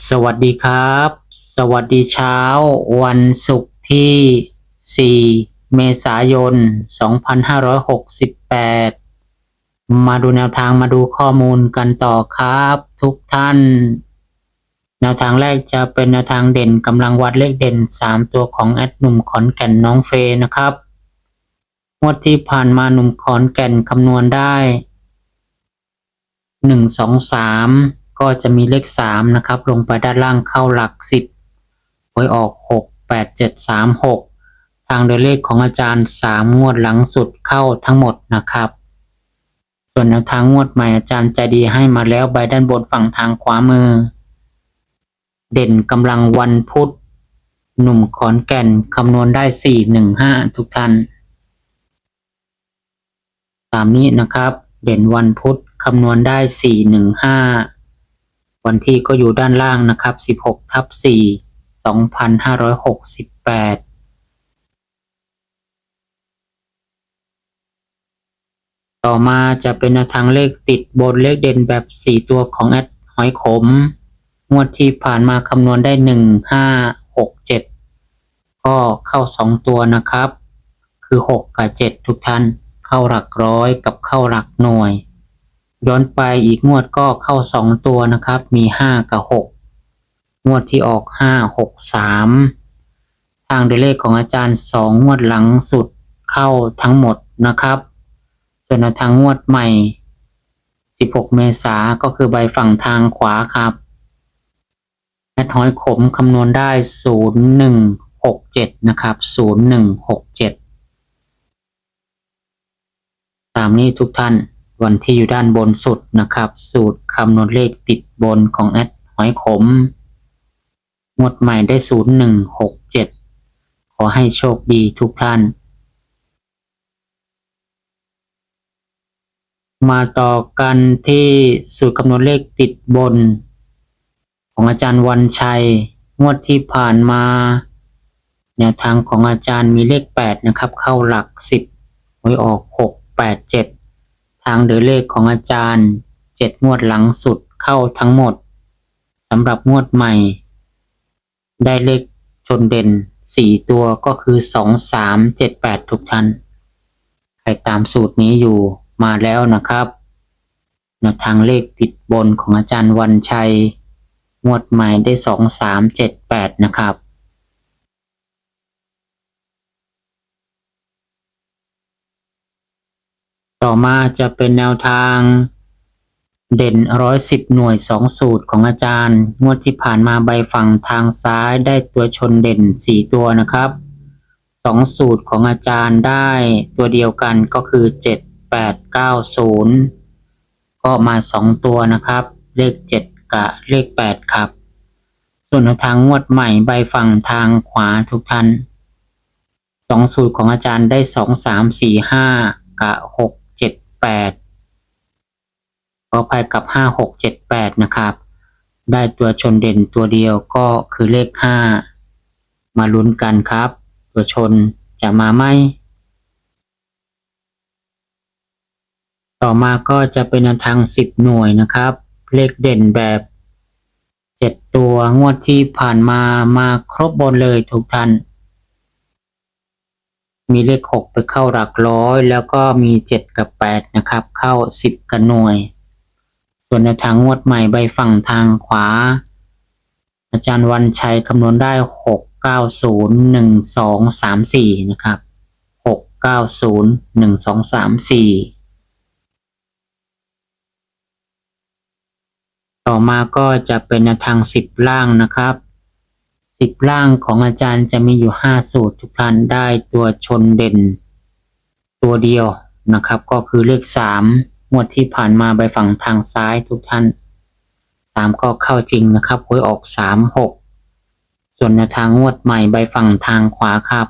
สวัสดีครับ สวัสดีเช้า วันศุกร์ที่ 4 เมษายน 2568 มาดูแนวทางมาดูข้อมูลกันต่อครับ ทุกท่าน แนวทางแรกจะเป็นแนวทางเด่นกำลังวัดเลขเด่น 3 ตัวของแอดหนุ่มขอนแก่นน้องเฟยนะครับงวดที่ผ่านมาหนุ่มขอนแก่นคำนวณได้หนึ่งสอง ก็จะมีเลขสามนะครับ ลงไปด้านล่างเข้าหลักสิบหวยออกหกแปดเจ็ดสามหกทางโดยเลขของอาจารย์สามงวดหลังสุดเข้าทั้งหมดนะครับ ส่วนแนวทางงวดใหม่อาจารย์ใจดีให้มาแล้วใบด้านบนฝั่งทางขวามือ เด่นกำลังวันพุธหนุ่มขอนแก่นคำนวณได้สี่หนึ่งห้าทุกท่านตามนี้นะครับ เด่นวันพุธคำนวณได้สี่หนึ่งห้า วันที่ก็อยู่ด้านล่างนะครับสิบหกทับสี่สองพันห้าร้อยหกสิบแปดต่อมาจะเป็นทางเลขติดบนเลขเด่นแบบสี่ตัวของแอดหอยขม งวดที่ผ่านมาคำนวณได้หนึ่งห้าหกเจ็ดก็เข้าสองตัวนะครับ คือหกกับเจ็ดทุกท่านเข้าหลักร้อยกับเข้าหลักหน่วย ย้อนไปอีกงวดก็เข้าสองตัวนะครับ มีห้ากับหกงวดที่ออกห้าหกสามทางโดยเลขของอาจารย์สองงวดหลังสุดเข้าทั้งหมดนะครับ ส่วนทางงวดใหม่ 16 เมษาก็คือใบฝั่งทางขวาครับแอดหอยขมคำนวณได้ 0167 นะครับ 0167 ตามนี้ทุกท่าน วันที่อยู่ด้านบนสุดนะครับ สูตรคำนวณเลขติดบนของแอดหอยขมงวดใหม่ได้ 0167 ขอให้โชคดีทุกท่าน มาต่อกันที่สูตรคำนวณเลขติดบน ของอาจารย์วันชัย งวดที่ผ่านมา แนวทางของอาจารย์มีเลข 8 นะครับ เข้าหลัก 10หวยออก 6 8 7 ทางโดยเลขของอาจารย์7งวดหลังสุดเข้าทั้งหมดสำหรับงวดใหม่ ได้เลขชนเด่น4ตัวก็คือ2 3 7 8ทุกท่านใครตามสูตรนี้อยู่มาแล้วนะครับแนวทางเลขติดบนของอาจารย์วันชัย งวดใหม่ได้สองสามเจ็ดแปดนะครับ ต่อมาจะเป็นแนวทาง เด่นร้อยสิบหน่วยสองสูตรของอาจารย์ งวดที่ผ่านมาใบฝั่งทางซ้ายได้ตัวชนเด่นสี่ตัวนะครับสองสูตรของอาจารย์ได้ตัวเดียวกันก็คือเจ็ดแปดเก้าศูนย์ก็มาสองตัวนะครับ เลขเจ็ดกับเลขแปดครับ ส่วนทางงวดใหม่ใบฝั่งทางขวาทุกท่านสองสูตรของอาจารย์ได้สองสามสี่ห้ากับหก เจ็ดแปดก็ไปกับห้าหกเจ็ดแปดนะครับ ได้ตัวชนเด่นตัวเดียวก็คือเลขห้ามาลุ้นกันครับ ตัวชนจะมาไหมต่อมาก็จะเป็นทาง10หน่วยนะครับ เลขเด่นแบบ7ตัวงวดที่ผ่านมามาครบบนเลยทุกท่าน มีเลข6ไปเข้าหลักร้อย แล้วก็มี7กับ8นะครับ เข้า10กับหน่วย ส่วนแนทางงวดใหม่ใบฝั่งทางขวา อาจารย์วันชัยคำนวณได้6 9 0 1 2 3 4นะครับ6 9 0 1 2 3 4ต่อมาก็จะเป็นทางสิบล่างนะครับ สิบล่างของอาจารย์จะมีอยู่ห้าสูตรทุกท่านได้ตัวชนเด่น ตัวเดียวนะครับ ก็คือเลขสามงวดที่ผ่านมาใบฝั่งทางซ้ายทุกท่านสามก็เข้าจริงนะครับหวยออกสามหกส่วนในทางงวดใหม่ใบฝั่งทางขวาครับ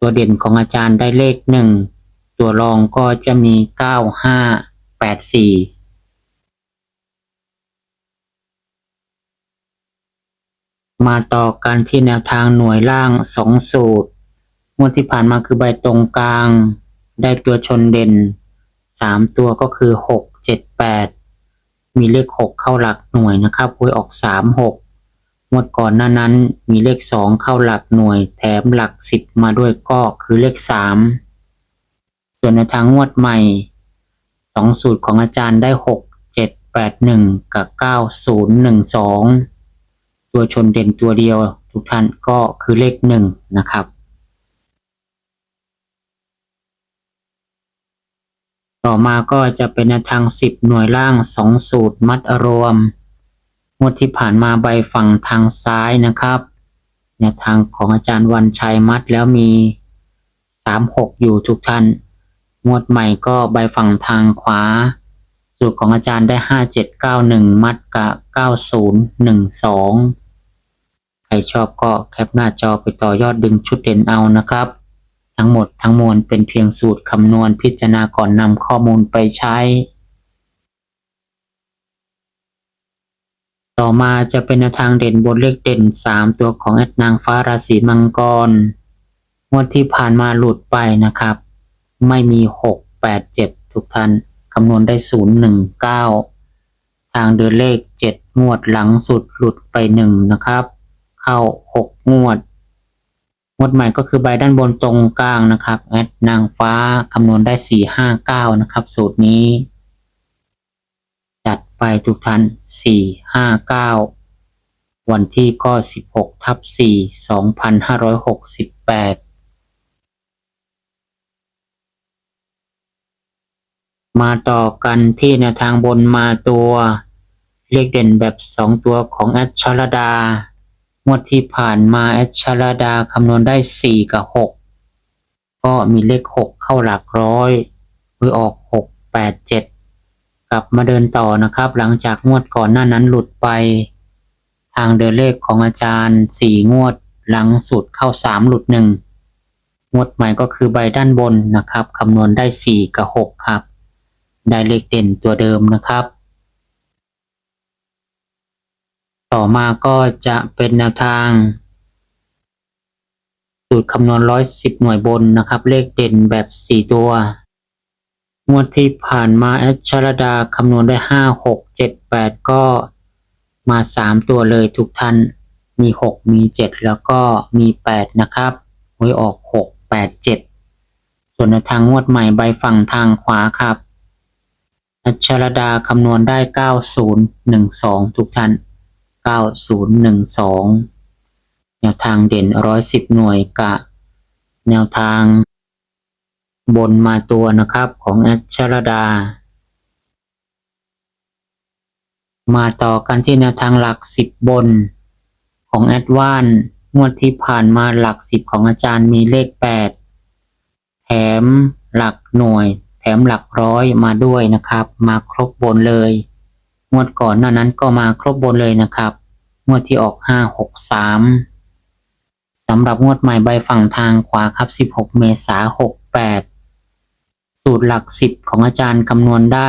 ตัวเด่นของอาจารย์ได้เลขหนึ่งตัวรองก็จะมีเก้าห้าแปดสี่ มาต่อกันที่แนวทางหน่วยล่างสองสูตร งวดที่ผ่านมาคือใบตรงกลาง ได้ตัวชนเด่นสามตัวก็คือหกเจ็ดแปดมีเลขหกเข้าหลักหน่วยนะครับหวยออกสามหกงวดก่อนหน้านั้นมีเลขสองเข้าหลักหน่วย แถมหลักสิบมาด้วยก็คือเลขสามส่วนในทางงวดใหม่สองสูตรของอาจารย์ได้หกเจ็ดแปดหนึ่งกับเก้าศูนย์หนึ่งสอง ตัวชนเด่นตัวเดียวทุกท่านก็คือเลขหนึ่งนะครับ ต่อมาก็จะเป็นทาง 10 หน่วยล่าง 2 สูตรมัดรวมงวดที่ผ่านมาใบฝั่งทางซ้ายนะครับแนวทางของอาจารย์วันชัยมัดแล้วมี 36 อยู่ทุกท่าน งวดใหม่ก็ใบฝั่งทางขวา สูตรของอาจารย์ได้5791มัดกะ9012ใครชอบก็แคปหน้าจอไปต่อยอดดึงชุดเด่นเอานะครับ ทั้งหมดทั้งมวลเป็นเพียงสูตรคำนวณพิจารณาก่อนนำข้อมูลไปใช้ ต่อมาจะเป็นทางเด่นบนเลขเด่น 3 ตัวของแอดนางฟ้าราศีมังกรงวดที่ผ่านมาหลุดไปนะครับ ไม่มี 6 8 7 ทุกท่าน คำนวณได้ 019 ทางเดินเลข 7 งวดหลังสุดหลุดไป 1 นะครับ เข้า 6 งวด งวดใหม่ก็คือใบด้านบนตรงกลางนะครับแอดนางฟ้าคำนวณได้ 459 นะครับ สูตรนี้ จัดไปทุกท่าน 459 วันที่ก็ 16 ทับ 4 2568 มาต่อกันที่แนวทางบนมาตัว เลขเด่นแบบสองตัวของแอดชลดางวดที่ผ่านมาแอดชลดาคำนวณได้ 4 กับ 6 ก็มีเลข 6 เข้าหลักร้อยหรือออก 6 8 7 กลับมาเดินต่อนะครับ หลังจากงวดก่อนหน้านั้นหลุดไป ทางเดินเลขของอาจารย์ 4 งวดหลังสุดเข้า 3 หลุด 1 งวดใหม่ก็คือใบด้านบนนะครับคำนวณได้ 4 กับ 6 ครับ ได้เลขเด่นตัวเดิมนะครับ ต่อมาก็จะเป็นแนวทางสูตรคำนวณร้อยสิบหน่วยบนนะครับ เลขเด่นแบบสี่ตัวงวดที่ผ่านมาแอดชรดาคำนวณได้ห้าหกเจ็ดแปดก็มาสามตัวเลยทุกท่านมีหกมีเจ็ดแล้วก็มีแปดนะครับหวยออกหกแปดเจ็ดส่วนในทางงวดใหม่ใบฝั่งทางขวาครับ อดชรดาคำนวณได้เก้าศูนย์หนึ่งสองทุกท่าน 9012 แนวทางเด่น 110 หน่วยกะ แนวทางบนมาตัวนะครับของแอดชรดา มาต่อกันที่แนวทางหลัก 10 บนของแอดวานงวดที่ผ่านมาหลัก 10 ของอาจารย์มีเลข 8 แถมหลักหน่วย มหลักร้อยมาด้วยนะครับ มาครบบนเลย งวดก่อนหน้านั้นก็มาครบบนเลยนะครับ งวดที่ออกห้าหกสามสำหรับงวดใหม่ใบฝั่งทางขวาครับ 16 เมษาหกแปดสูตรหลัก 10 ของอาจารย์คำนวณได้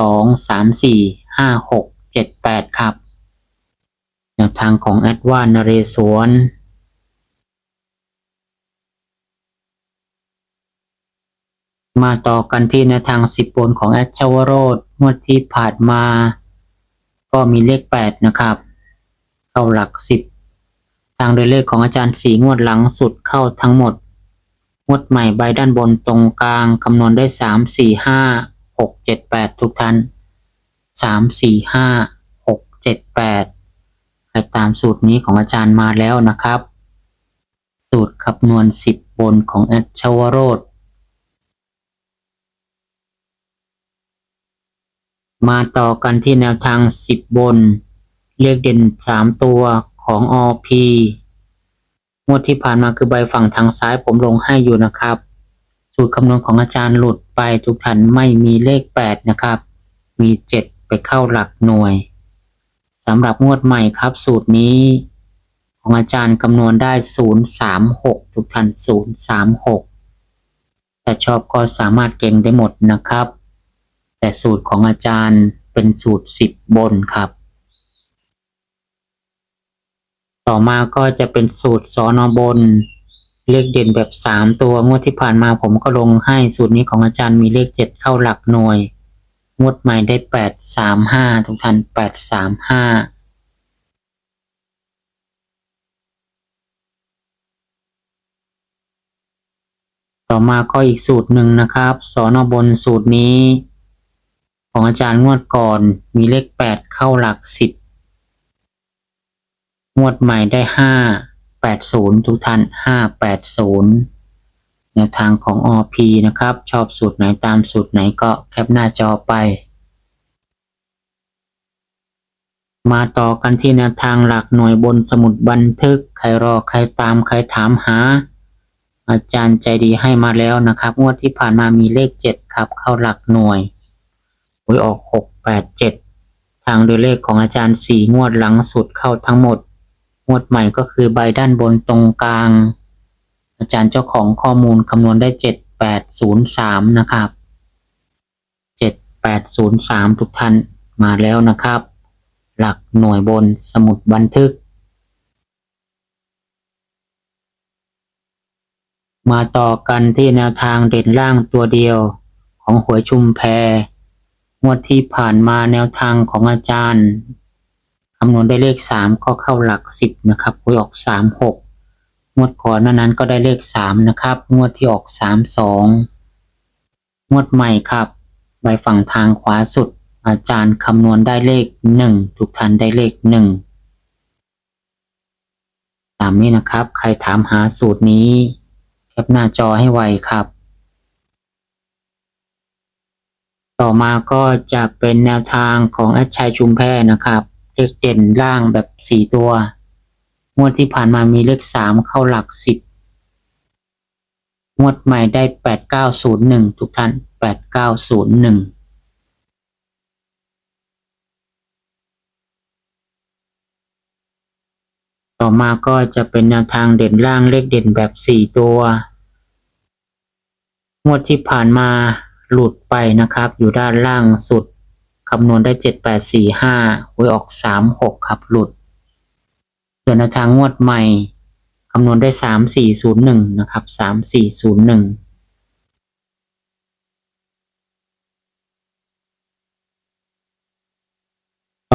02 34 56 78 ครับแนวทางของแอดวานนเรศวร มาต่อกันที่แนวทาง10บนของแอดชวโรดงวดที่ผ่านมา ก็มีเลข8นะครับ เข้าหลัก10ทางโดยเลขของอาจารย์สีงวดหลังสุดเข้าทั้งหมด งวดใหม่ใบด้านบนตรงกลางคำนวณได้3 4 5 6 7 8ทุกท่าน3 4 5 6 7 8ใครตามสูตรนี้ของอาจารย์มาแล้วนะครับ สูตรคำนวณ10บนของแอดชวโรด มาต่อกันที่แนวทาง 10 บน เลขเด่น 3 ตัวของ OP งวดที่ผ่านมาคือใบฝั่งทางซ้ายผมลงให้อยู่นะครับ สูตรคำนวณของอาจารย์หลุดไปทุกท่านไม่มีเลข 8 นะครับ มี 7 ไปเข้าหลักหน่วยสำหรับงวดใหม่ครับ สูตรนี้ ของอาจารย์คำนวณได้ 036 ทุกท่าน 036 แต่ชอบก็สามารถเก่งได้หมดนะครับ แต่สูตรของอาจารย์เป็นสูตร 10 บนครับ ต่อมาก็จะเป็นสูตรสอนอบน เลขเด่นแบบ 3 ตัวงวดที่ผ่านมาผมก็ลงให้สูตรนี้ของอาจารย์มีเลข 7 เข้าหลักหน่วย งวดใหม่ได้ 8 3 5 ทุกท่าน 8 3 5ต่อมาก็อีกสูตรหนึ่งนะครับ สอนอบนสูตรนี้ ของอาจารย์งวดก่อนมีเลข8เข้าหลัก10งวดใหม่ได้ห้าแปดศูนย์ทุกท่านห้าแปดศูนย์แนวทางของ OP นะครับ ชอบสูตรไหนตามสูตรไหนก็แคปหน้าจอไป มาต่อกันที่แนวทางหลักหน่วยบนสมุดบันทึก ใครรอใครตามใครถามหา อาจารย์ใจดีให้มาแล้วนะครับ งวดที่ผ่านมามีเลข 7 ครับเข้าหลักหน่วย วยออก 6 8 7 ทางโดยเลขของอาจารย์ 4 งวดหลังสุดเข้าทั้งหมด งวดใหม่ก็คือใบด้านบนตรงกลาง อาจารย์เจ้าของข้อมูลคำนวณได้ 7803 นะครับ 7803 ทุกท่านมาแล้วนะครับ หลักหน่วยบนสมุดบันทึก มาต่อกันที่แนวทางเด่นล่างตัวเดียวของหวยชุมแพ งวดที่ผ่านมาแนวทางของอาจารย์คำนวณได้เลขสามก็เข้าหลักสิบนะครับหวยออกสามหกงวดก่อนนานั้นก็ได้เลขสามนะครับ งวดที่ออกสามสองงวดใหม่ครับใบฝั่งทางขวาสุด อาจารย์คำนวณได้เลขหนึ่งทุกท่านได้เลขหนึ่งตามนี้นะครับ ใครถามหาสูตรนี้แคปหน้าจอให้ไวครับ ต่อมาก็จะเป็นแนวทางของแอดชัยชุมแพนะครับเลขเด่นล่างแบบ 4 ตัว งวดที่ผ่านมามีเลข 3 เข้าหลัก 10 งวดใหม่ได้ 8901 ทุกท่าน 8901ต่อมาก็จะเป็นแนวทางเด่นล่างเลขเด่นแบบ 4 ตัว งวดที่ผ่านมา หลุดไปนะครับ อยู่ด้านล่างสุดคำนวณได้ 7845หวยออก 36 ครับหลุดส่วนแนวทางงวดใหม่คำนวณได้ 3401 นะครับ 3401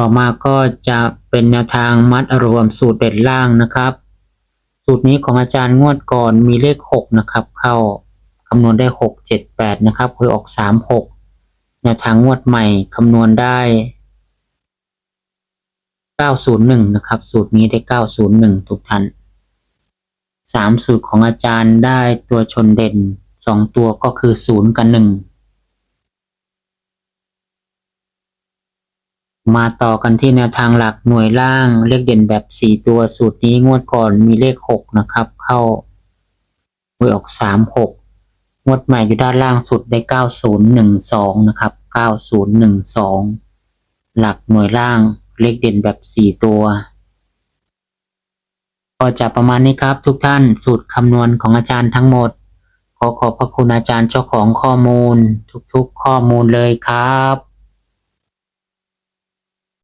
ต่อมาก็จะเป็นแนวทางมัดรวมสูตรเด็ดล่างนะครับ สูตรนี้ของอาจารย์งวดก่อนมีเลข 6 นะครับ เข้าำนวณได้ 6 7 8 นะครับหวยออก 3 6แนวทางงวดใหม่คำนวณได้ 901 นะครับ สูตรนี้ได้ 901 ทุกท่าน3 สูตรของอาจารย์ได้ตัวชนเด่น 2 ตัวก็คือ 0 กับ 1 มาต่อกันที่แนวทางหลักหน่วยล่างเลขเด่นแบบ 4 ตัวสูตรนี้งวดก่อนมีเลข 6 นะครับ เข้าหวยออก 3 6 งวดใหม่อยู่ด้านล่างสุดได้ 9012 นะครับ 9012 หลักหน่วยล่างเลขเด่นแบบ 4 ตัว ก็จะประมาณนี้ครับทุกท่านสูตรคำนวณของอาจารย์ทั้งหมด ขอขอบพระคุณอาจารย์เจ้าของข้อมูล ทุกๆข้อมูลเลยครับ